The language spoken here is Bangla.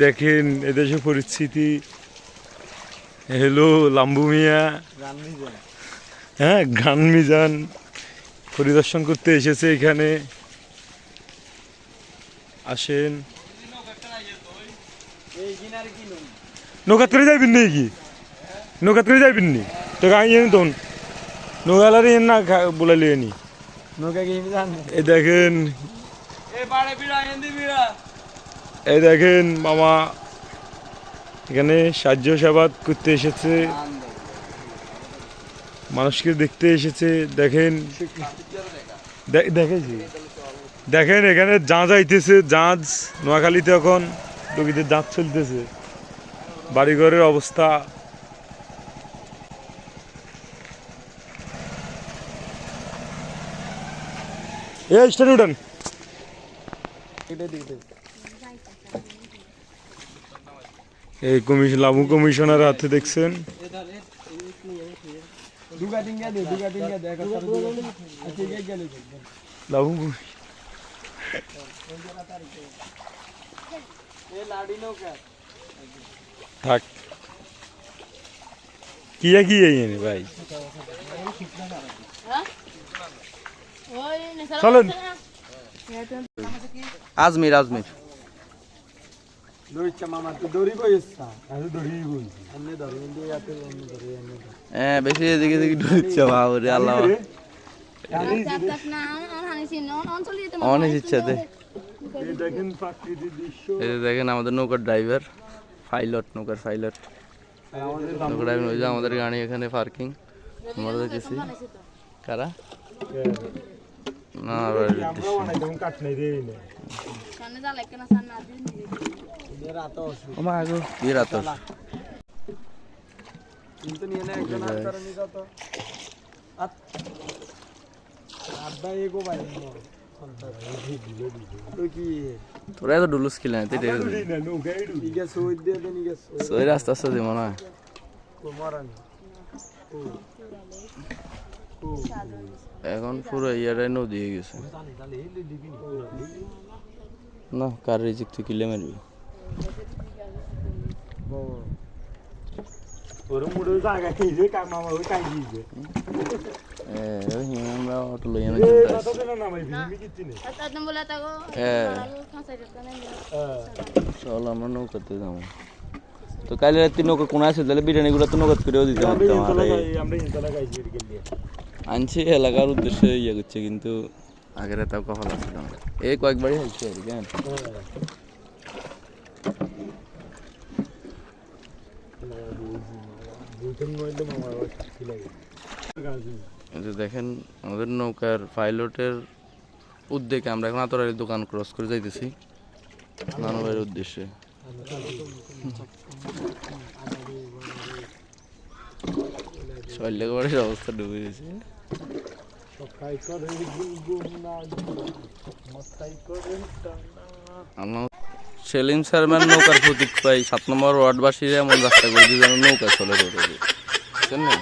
দেখেন এদেশে পরিস্থিতি। হ্যালো লাম্বু মিয়া। হ্যাঁ গান মিজান পরিদর্শন করতে এসেছে এখানে। আসেন। নৌকাত করে যাইবেন নি কি নৌকাত করে যাইবেন নি? তো এনে তখন নৌকালারে এন না বলালি নি। এই দেখেন। এই দেখেন মামা, এখানে সাহায্য সেবা করতে এসেছে। মানুষকে দেখতে এসেছে, দেখেন। দেখেছি দেখেন এখানে জাঁজ আইতেছে জাঁজ নোয়াখালীতে এখন রোগীদের জাঁজ চলতেছে। বাড়িঘরের অবস্থা। এ স্টেন উঠান। এটা দিতে এই কমিশন লাভু কমিশনার হাতে দেখছেন। লাভু থাক। কি কি এনে ভাই? চলেন। আজমির আজমির। হ্যাঁ বেশি এদিকে এদিকে বাবরে আল্লাহ। অনেক ইচ্ছা দে। দেখেন এই দেখেন আমাদের নৌকার ড্রাইভার পাইলট নৌকার পাইলট নৌকার ড্রাইভার আমাদের গাড়ি এখানে পার্কিং আমরা দেখেছি। কারা? না তোরা তো ডুলুস খেলে না তুই রাস্তা আস্তে দিব না। মারানি এখন পুরো ইয়ারাই নদী হয়ে গেছে। না কার রিজিক তুই কিলে মারবি? নেই। হ্যাঁ। চল আমরা নৌকাতে যাব। তো কালে রাত্রি নৌকা কোন আছে? তাহলে বিরিয়ানি গুলো তো নৌকাত করেও দিতে পারতাম আনছি, এলাকার উদ্দেশ্যে ইয়ে করছে, কিন্তু আগের তাও কখন আসছিল না এই কয়েকবারই হয়েছে আর কি। দুইজন নইলে মামা আবার সাক্ষী লাগে। এই যে দেখেন, আমাদের নৌকার পাইলটের উদ্যোগে আমরা এখন আতরারের দোকান ক্রস করে যাইতেছি নানুবাইয়ের উদ্দেশ্যে শৈল্যবাড়ির অবস্থা ডুবে গেছে করে করে সেলিম শর্মার নৌকার প্রতীক পাই। সাত নম্বর ওয়ার্ডবাসীরা এমন রাস্তা করে দিয়ে যেন নৌকা চলে রোডে বুঝছেন না?